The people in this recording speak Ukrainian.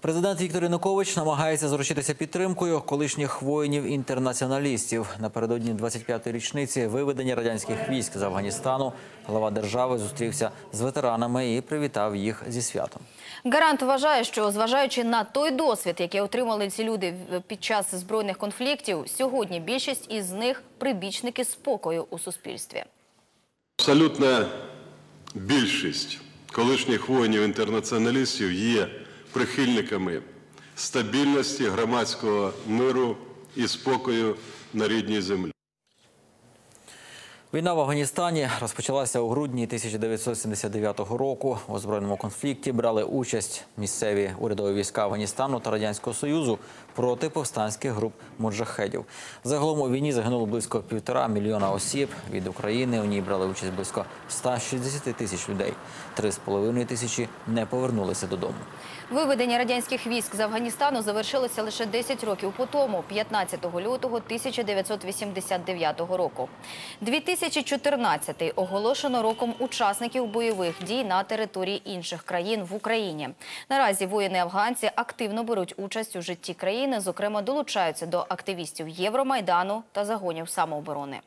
Президент Віктор Янукович намагається заручитися підтримкою колишніх воїнів-інтернаціоналістів. Напередодні 25-ї річниці виведення радянських військ з Афганістану глава держави зустрівся з ветеранами і привітав їх зі святом. Гарант вважає, що зважаючи на той досвід, який отримали ці люди під час збройних конфліктів, сьогодні більшість із них прибічники спокою у суспільстві. Абсолютна більшість колишніх воїнів-інтернаціоналістів є прихильниками стабільності громадського миру і спокою на рідній землі. Війна в Афганістані розпочалася у грудні 1979 року. У збройному конфлікті брали участь місцеві урядові війська Афганістану та Радянського Союзу проти повстанських груп муджахедів. Загалом у війні загинуло близько півтора мільйона осіб. Від України у ній брали участь близько 160 тисяч людей. Три з половиною тисячі не повернулися додому. Виведення радянських військ з Афганістану завершилося лише 10 років по тому, 15 лютого 1989 року. 2014 оголошено роком учасників бойових дій на території інших країн в Україні. Наразі воїни-афганці активно беруть участь у житті країни, зокрема долучаються до активістів Євромайдану та загонів самооборони.